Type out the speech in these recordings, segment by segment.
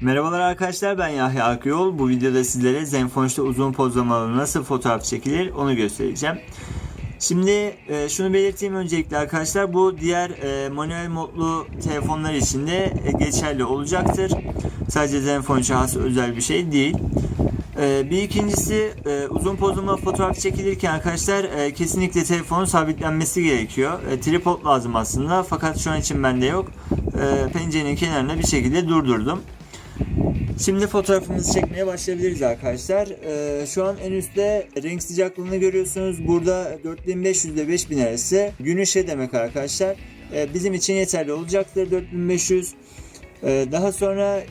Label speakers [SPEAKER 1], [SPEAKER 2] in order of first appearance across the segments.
[SPEAKER 1] Merhabalar arkadaşlar ben Yahya Akyol. Bu videoda sizlere Zenfone'da uzun pozlamalı nasıl fotoğraf çekilir onu göstereceğim. Şimdi e, şunu belirteyim öncelikle arkadaşlar bu diğer e, manuel modlu telefonlar için de e, geçerli olacaktır. Sadece Zenfone şahsı özel bir şey değil. E, bir ikincisi uzun pozlama fotoğraf çekilirken arkadaşlar kesinlikle telefonun sabitlenmesi gerekiyor. Tripod lazım aslında fakat şu an için bende yok. E, pencerenin kenarına bir şekilde durdurdum. Şimdi fotoğrafımızı çekmeye başlayabiliriz arkadaşlar. Ee, şu an en üstte renk sıcaklığını görüyorsunuz. Burada 4500 ile 5000 arası gün demek arkadaşlar. Ee, bizim için yeterli olacaktır 4500. Ee, daha sonra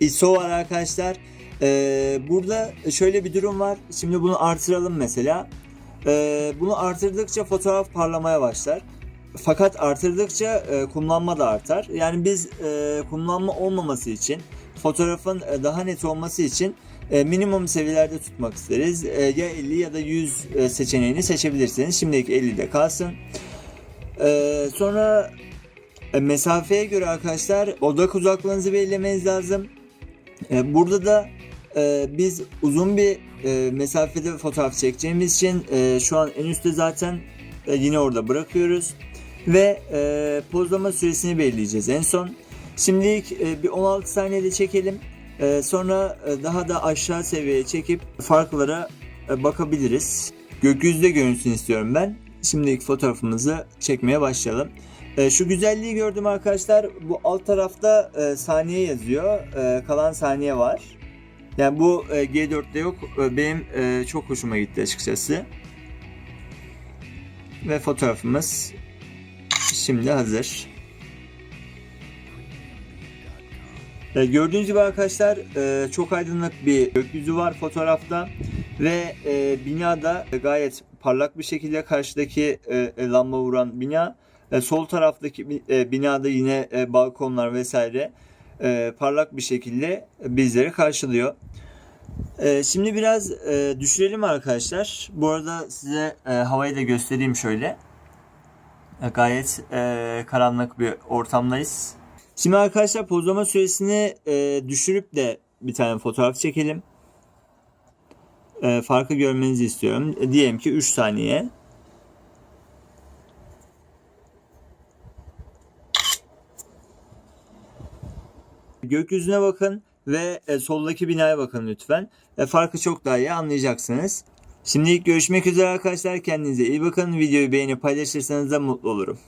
[SPEAKER 1] ISO var arkadaşlar. Ee, burada şöyle bir durum var. Şimdi bunu artıralım mesela. Ee, bunu artırdıkça fotoğraf parlamaya başlar. Fakat artırdıkça e, kumlanma da artar. Yani biz e, kumlanma olmaması için fotoğrafın e, daha net olması için e, minimum seviyelerde tutmak isteriz. E, ya 50 ya da 100 e, seçeneğini seçebilirsiniz. Şimdilik 50'de kalsın. Sonra mesafeye göre arkadaşlar odak uzaklığınızı belirlemeniz lazım. Burada da biz uzun bir mesafede fotoğraf çekeceğimiz için şu an en üstte zaten yine orada bırakıyoruz. Ve pozlama süresini belirleyeceğiz en son. Şimdilik e, bir 16 saniyede çekelim. E, sonra e, daha da aşağı seviyeye çekip farklara bakabiliriz. Gökyüzü de görünsün istiyorum ben. Şimdilik fotoğrafımızı çekmeye başlayalım. Şu güzelliği gördüm arkadaşlar. Bu alt tarafta saniye yazıyor. Kalan saniye var. Yani bu e, G4'te yok. Benim çok hoşuma gitti açıkçası. Ve fotoğrafımız şimdi hazır. E, gördüğünüz gibi arkadaşlar e, çok aydınlık bir gökyüzü var fotoğrafta ve e, binada gayet parlak bir şekilde karşıdaki e, lamba vuran bina sol taraftaki bi- binada yine balkonlar vesaire parlak bir şekilde bizleri karşılıyor. Şimdi biraz e, düşürelim arkadaşlar. Bu arada size havayı da göstereyim şöyle. Gayet karanlık bir ortamdayız. Şimdi arkadaşlar pozlama süresini e, düşürüp de bir tane fotoğraf çekelim. E, farkı görmenizi istiyorum. E, diyelim ki 3 saniye. Gökyüzüne bakın ve e, soldaki binaya bakın lütfen. E, farkı çok daha iyi anlayacaksınız. Şimdilik görüşmek üzere arkadaşlar. Kendinize iyi bakın. Videoyu beğenip paylaşırsanız da mutlu olurum.